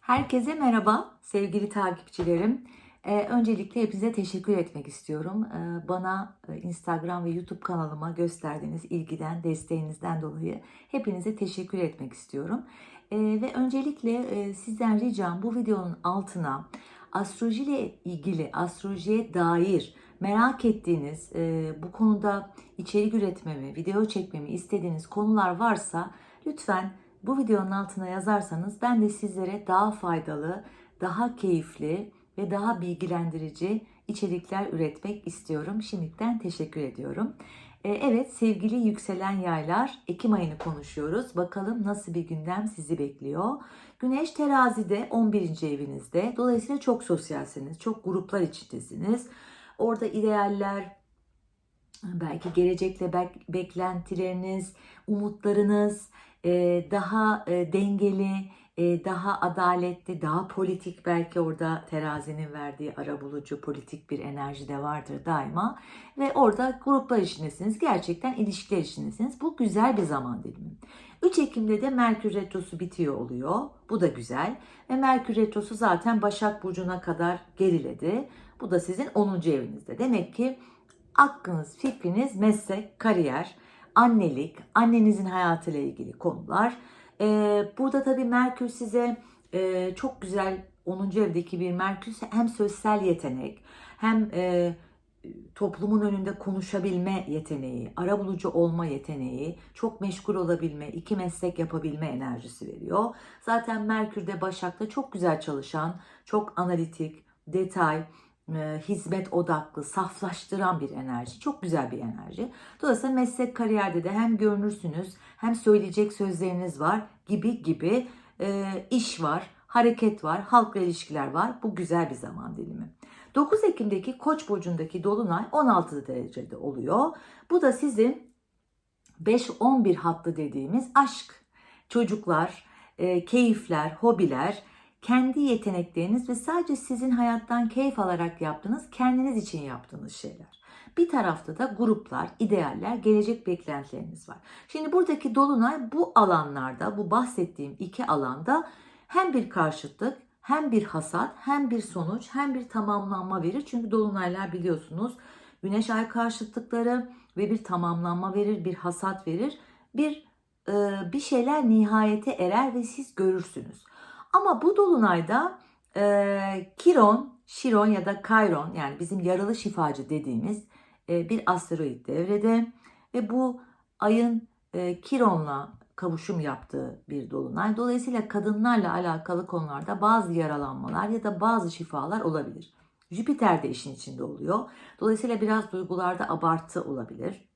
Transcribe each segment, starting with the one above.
Herkese merhaba sevgili takipçilerim. Ee, öncelikle hepinize teşekkür etmek istiyorum. Ee, bana e, Instagram ve YouTube kanalıma gösterdiğiniz ilgiden, desteğinizden dolayı hepinize teşekkür etmek istiyorum. Ee, ve öncelikle e, sizden ricam bu videonun altına astroloji ile ilgili, astrolojiye dair merak ettiğiniz, e, bu konuda içerik üretmemi, video çekmemi istediğiniz konular varsa lütfen bu videonun altına yazarsanız ben de sizlere daha faydalı, daha keyifli ve daha bilgilendirici içerikler üretmek istiyorum. Şimdiden teşekkür ediyorum. Ee, Evet sevgili yükselen yaylar Ekim ayını konuşuyoruz. Bakalım nasıl bir gündem sizi bekliyor. Güneş terazide 11. evinizde. Dolayısıyla çok sosyalsiniz. Çok gruplar içindesiniz. Orada idealler, belki gelecekle bek- beklentileriniz, umutlarınız e, daha e, dengeli, e, daha adaletli, daha politik belki orada terazinin verdiği arabulucu politik bir enerji de vardır daima. Ve orada gruplar içindesiniz. Gerçekten ilişkiler içindesiniz. Bu güzel bir zaman dilimi. 3 Ekim'de de Merkür Retrosu bitiyor oluyor. Bu da güzel. Ve Merkür Retrosu zaten Başak Burcu'na kadar geriledi. Bu da sizin 10. evinizde. Demek ki aklınız, fikriniz, meslek, kariyer, annelik, annenizin hayatıyla ilgili konular. Ee, burada tabii Merkür size e, çok güzel 10. evdeki bir Merkür hem sözsel yetenek hem e, toplumun önünde konuşabilme yeteneği, arabulucu olma yeteneği, çok meşgul olabilme, iki meslek yapabilme enerjisi veriyor. Zaten Merkür de Başak'ta çok güzel çalışan, çok analitik, detay, e, hizmet odaklı, saflaştıran bir enerji. Çok güzel bir enerji. Dolayısıyla meslek kariyerde de hem görünürsünüz hem söyleyecek sözleriniz var gibi gibi e, iş var, hareket var, halkla ilişkiler var. Bu güzel bir zaman dilimi. 9 Ekim'deki Koç burcundaki dolunay 16 derecede oluyor. Bu da sizin 5-11 hattı dediğimiz aşk, çocuklar, e, keyifler, hobiler, kendi yetenekleriniz ve sadece sizin hayattan keyif alarak yaptığınız, kendiniz için yaptığınız şeyler. Bir tarafta da gruplar, idealler, gelecek beklentileriniz var. Şimdi buradaki dolunay bu alanlarda, bu bahsettiğim iki alanda hem bir karşıtlık, hem bir hasat, hem bir sonuç, hem bir tamamlanma verir. Çünkü dolunaylar biliyorsunuz güneş ay karşıtlıkları ve bir tamamlanma verir, bir hasat verir. Bir bir şeyler nihayete erer ve siz görürsünüz. Ama bu dolunayda e, Kiron, Şiron ya da Kayron yani bizim yaralı şifacı dediğimiz e, bir asteroid devrede ve bu ayın e, Kiron'la kavuşum yaptığı bir dolunay. Dolayısıyla kadınlarla alakalı konularda bazı yaralanmalar ya da bazı şifalar olabilir. Jüpiter de işin içinde oluyor. Dolayısıyla biraz duygularda abartı olabilir.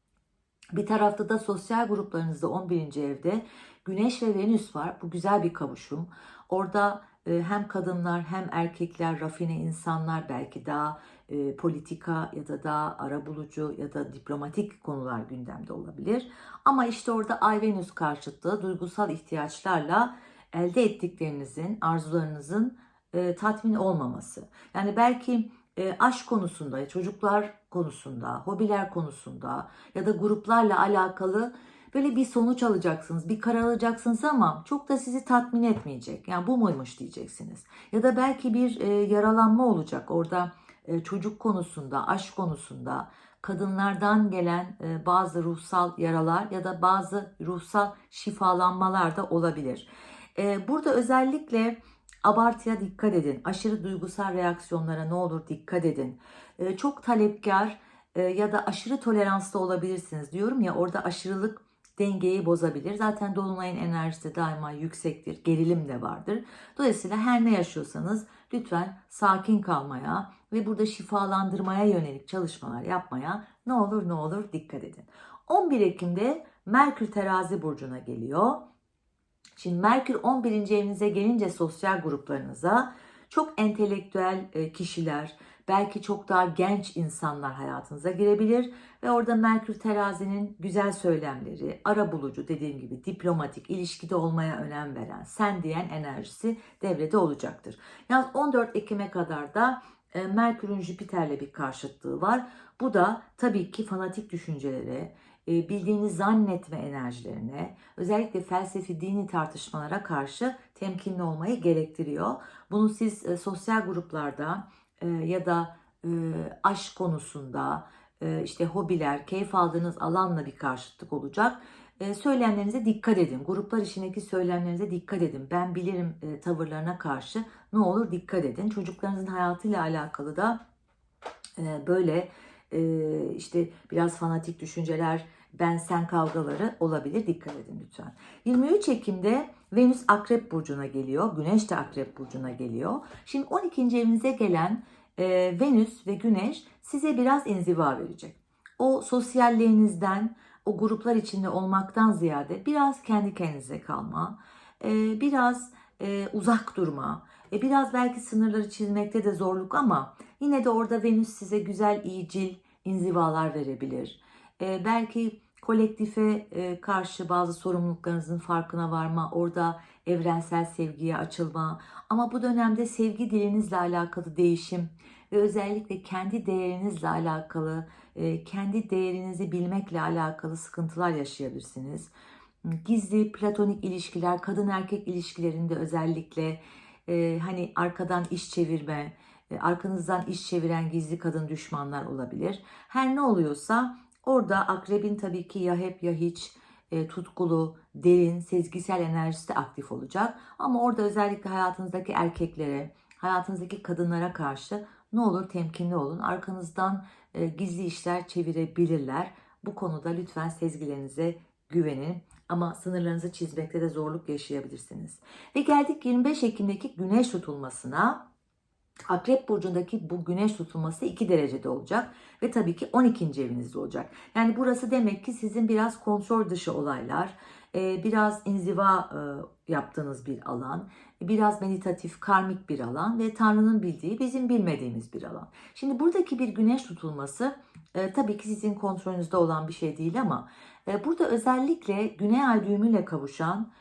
Bir tarafta da sosyal gruplarınızda 11. evde Güneş ve Venüs var. Bu güzel bir kavuşum. Orada e, hem kadınlar hem erkekler, rafine insanlar belki daha e, politika ya da daha arabulucu ya da diplomatik konular gündemde olabilir. Ama işte orada Ay-Venüs karşıtlığı duygusal ihtiyaçlarla elde ettiklerinizin, arzularınızın e, tatmin olmaması. Yani belki e, aşk konusunda, çocuklar konusunda, hobiler konusunda ya da gruplarla alakalı böyle bir sonuç alacaksınız, bir karar alacaksınız ama çok da sizi tatmin etmeyecek. Yani bu muymuş diyeceksiniz. Ya da belki bir e, yaralanma olacak orada e, çocuk konusunda, aşk konusunda, kadınlardan gelen e, bazı ruhsal yaralar ya da bazı ruhsal şifalanmalar da olabilir. E, burada özellikle abartıya dikkat edin. Aşırı duygusal reaksiyonlara ne olur dikkat edin. E, çok talepkar e, ya da aşırı toleranslı olabilirsiniz. Diyorum ya orada aşırılık dengeyi bozabilir. Zaten dolunayın enerjisi daima yüksektir. Gerilim de vardır. Dolayısıyla her ne yaşıyorsanız lütfen sakin kalmaya ve burada şifalandırmaya yönelik çalışmalar yapmaya ne olur ne olur dikkat edin. 11 Ekim'de Merkür terazi burcuna geliyor. Şimdi Merkür 11. evinize gelince sosyal gruplarınıza çok entelektüel e, kişiler, belki çok daha genç insanlar hayatınıza girebilir ve orada Merkür terazinin güzel söylemleri, ara bulucu dediğim gibi diplomatik, ilişkide olmaya önem veren, sen diyen enerjisi devrede olacaktır. Yalnız 14 Ekim'e kadar da e, Merkür'ün Jüpiter'le bir karşıtlığı var. Bu da tabii ki fanatik düşüncelere, e, bildiğini zannetme enerjilerine, özellikle felsefi dini tartışmalara karşı temkinli olmayı gerektiriyor. Bunu siz e, sosyal gruplarda e, ya da e, aşk konusunda, e, işte hobiler, keyif aldığınız alanla bir karşıtlık olacak. E, söylemlerinize dikkat edin. Gruplar içindeki söylemlerinize dikkat edin. Ben bilirim e, tavırlarına karşı ne olur dikkat edin. Çocuklarınızın hayatıyla alakalı da e, böyle e, işte biraz fanatik düşünceler, ben sen kavgaları olabilir. Dikkat edin lütfen. 23 Ekim'de Venüs Akrep Burcu'na geliyor. Güneş de Akrep Burcu'na geliyor. Şimdi 12. evinize gelen e, Venüs ve Güneş size biraz inziva verecek. O sosyallerinizden, o gruplar içinde olmaktan ziyade biraz kendi kendinize kalma, e, biraz e, uzak durma, e, biraz belki sınırları çizmekte de zorluk ama yine de orada Venüs size güzel, iyicil inzivalar verebilir. E, belki kolektife e, karşı bazı sorumluluklarınızın farkına varma, orada evrensel sevgiye açılma. Ama bu dönemde sevgi dilinizle alakalı değişim ve özellikle kendi değerinizle alakalı, e, kendi değerinizi bilmekle alakalı sıkıntılar yaşayabilirsiniz. Gizli platonik ilişkiler, kadın erkek ilişkilerinde özellikle e, hani arkadan iş çevirme, e, arkanızdan iş çeviren gizli kadın düşmanlar olabilir. Her ne oluyorsa orada akrebin tabii ki ya hep ya hiç e, tutkulu, derin, sezgisel enerjisi de aktif olacak. Ama orada özellikle hayatınızdaki erkeklere, hayatınızdaki kadınlara karşı ne olur temkinli olun. Arkanızdan e, gizli işler çevirebilirler. Bu konuda lütfen sezgilerinize güvenin. Ama sınırlarınızı çizmekte de zorluk yaşayabilirsiniz. Ve geldik 25 Ekim'deki güneş tutulmasına. Akrep burcundaki bu güneş tutulması 2 derecede olacak ve tabii ki 12. evinizde olacak. Yani burası demek ki sizin biraz kontrol dışı olaylar, e, biraz inziva e, yaptığınız bir alan, biraz meditatif, karmik bir alan ve Tanrı'nın bildiği, bizim bilmediğimiz bir alan. Şimdi buradaki bir güneş tutulması e, tabii ki sizin kontrolünüzde olan bir şey değil ama burada özellikle güney ay düğümüyle kavuşan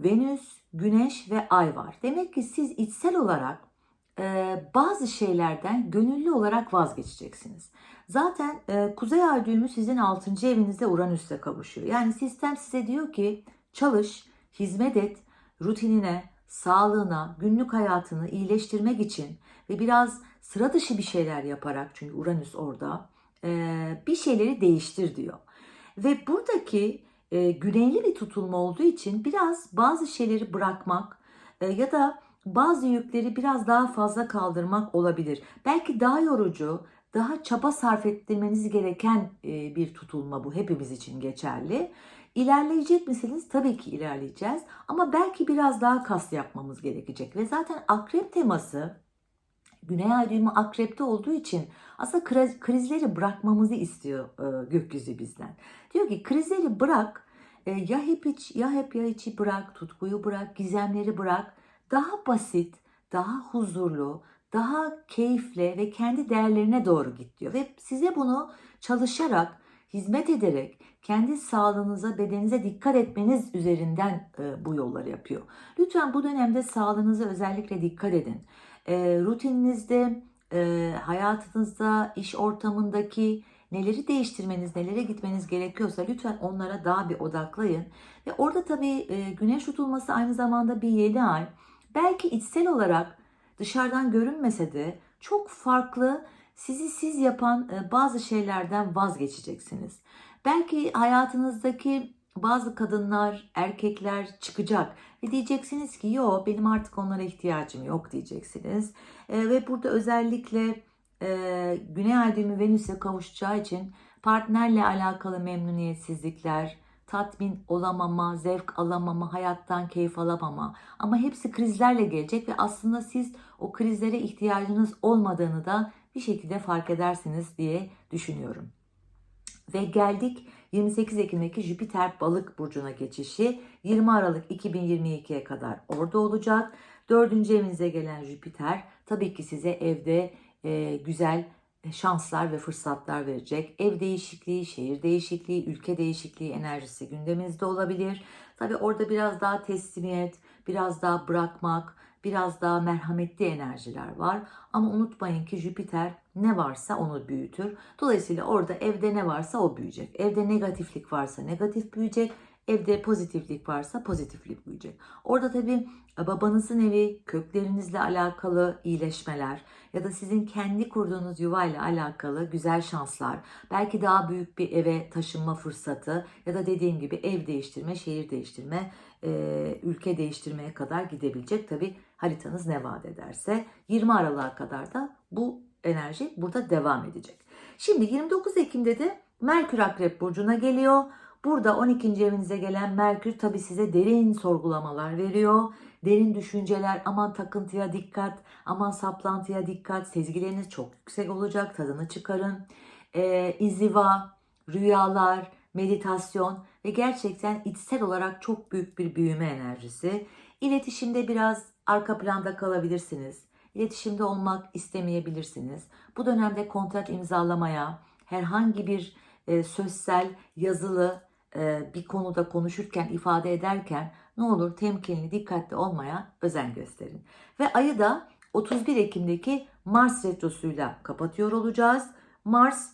Venüs, Güneş ve Ay var. Demek ki siz içsel olarak bazı şeylerden gönüllü olarak vazgeçeceksiniz. Zaten e, Kuzey Ay düğümü sizin 6. evinizde Uranüs'le kavuşuyor. Yani sistem size diyor ki çalış, hizmet et, rutinine, sağlığına, günlük hayatını iyileştirmek için ve biraz sıra dışı bir şeyler yaparak çünkü Uranüs orada e, bir şeyleri değiştir diyor. Ve buradaki e, güneyli bir tutulma olduğu için biraz bazı şeyleri bırakmak e, ya da bazı yükleri biraz daha fazla kaldırmak olabilir. Belki daha yorucu, daha çaba sarf ettirmeniz gereken e, bir tutulma bu. Hepimiz için geçerli. İlerleyecek misiniz? Tabii ki ilerleyeceğiz. Ama belki biraz daha kas yapmamız gerekecek. Ve zaten akrep teması Güney ay düğümü akrepte olduğu için aslında krizleri bırakmamızı istiyor e, gökyüzü bizden. Diyor ki krizleri bırak, e, ya hep iç ya hep ya içi bırak, tutkuyu bırak, gizemleri bırak. Daha basit, daha huzurlu, daha keyifle ve kendi değerlerine doğru git diyor. Ve size bunu çalışarak, hizmet ederek, kendi sağlığınıza, bedeninize dikkat etmeniz üzerinden e, bu yolları yapıyor. Lütfen bu dönemde sağlığınıza özellikle dikkat edin. E, rutininizde, e, hayatınızda, iş ortamındaki neleri değiştirmeniz, nelere gitmeniz gerekiyorsa lütfen onlara daha bir odaklayın. Ve orada tabii e, güneş tutulması aynı zamanda bir yeni ay. Belki içsel olarak dışarıdan görünmese de çok farklı sizi siz yapan e, bazı şeylerden vazgeçeceksiniz. Belki hayatınızdaki bazı kadınlar, erkekler çıkacak ve diyeceksiniz ki yok benim artık onlara ihtiyacım yok diyeceksiniz. E, ve burada özellikle e, Güney Ay Venüs'e kavuşacağı için partnerle alakalı memnuniyetsizlikler, tatmin olamama, zevk alamama, hayattan keyif alamama. Ama hepsi krizlerle gelecek ve aslında siz o krizlere ihtiyacınız olmadığını da bir şekilde fark edersiniz diye düşünüyorum. Ve geldik 28 Ekim'deki Jüpiter balık burcuna geçişi 20 Aralık 2022'ye kadar orada olacak. Dördüncü evinize gelen Jüpiter tabii ki size evde e, güzel şanslar ve fırsatlar verecek. Ev değişikliği, şehir değişikliği, ülke değişikliği enerjisi gündeminizde olabilir. Tabi orada biraz daha teslimiyet, biraz daha bırakmak, biraz daha merhametli enerjiler var. Ama unutmayın ki Jüpiter ne varsa onu büyütür. Dolayısıyla orada evde ne varsa o büyüyecek. Evde negatiflik varsa negatif büyüyecek. Evde pozitiflik varsa pozitiflik büyüyecek. Orada tabii babanızın evi, köklerinizle alakalı iyileşmeler ya da sizin kendi kurduğunuz yuvayla alakalı güzel şanslar, belki daha büyük bir eve taşınma fırsatı ya da dediğim gibi ev değiştirme, şehir değiştirme, e, ülke değiştirmeye kadar gidebilecek. Tabii haritanız ne vaat ederse 20 Aralık'a kadar da bu enerji burada devam edecek. Şimdi 29 Ekim'de de Merkür Akrep Burcu'na geliyor. Burada 12. evinize gelen Merkür tabi size derin sorgulamalar veriyor. Derin düşünceler, aman takıntıya dikkat, aman saplantıya dikkat, sezgileriniz çok yüksek olacak, tadını çıkarın. Ee, inziva, rüyalar, meditasyon ve gerçekten içsel olarak çok büyük bir büyüme enerjisi. İletişimde biraz arka planda kalabilirsiniz. İletişimde olmak istemeyebilirsiniz. Bu dönemde kontrat imzalamaya, herhangi bir e, sözsel, yazılı bir konuda konuşurken, ifade ederken ne olur temkinli, dikkatli olmaya özen gösterin. Ve ayı da 31 Ekim'deki Mars retrosuyla kapatıyor olacağız. Mars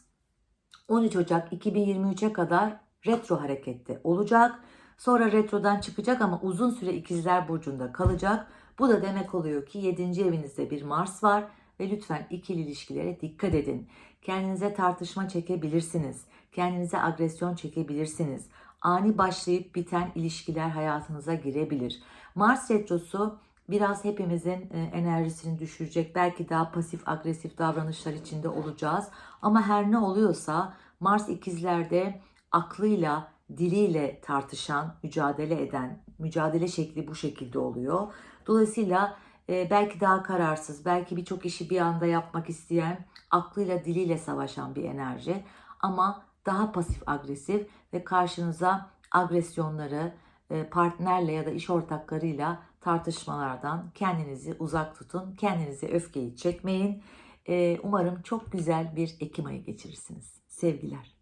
13 Ocak 2023'e kadar retro harekette olacak. Sonra retrodan çıkacak ama uzun süre ikizler burcunda kalacak. Bu da demek oluyor ki 7. evinizde bir Mars var ve lütfen ikili ilişkilere dikkat edin. Kendinize tartışma çekebilirsiniz. Kendinize agresyon çekebilirsiniz. Ani başlayıp biten ilişkiler hayatınıza girebilir. Mars retrosu biraz hepimizin e, enerjisini düşürecek. Belki daha pasif agresif davranışlar içinde olacağız. Ama her ne oluyorsa Mars ikizlerde aklıyla, diliyle tartışan, mücadele eden, mücadele şekli bu şekilde oluyor. Dolayısıyla e, belki daha kararsız, belki birçok işi bir anda yapmak isteyen, aklıyla, diliyle savaşan bir enerji. Ama daha pasif agresif ve karşınıza agresyonları e, partnerle ya da iş ortaklarıyla tartışmalardan kendinizi uzak tutun. Kendinize öfkeyi çekmeyin. E, Umarım çok güzel bir Ekim ayı geçirirsiniz. Sevgiler.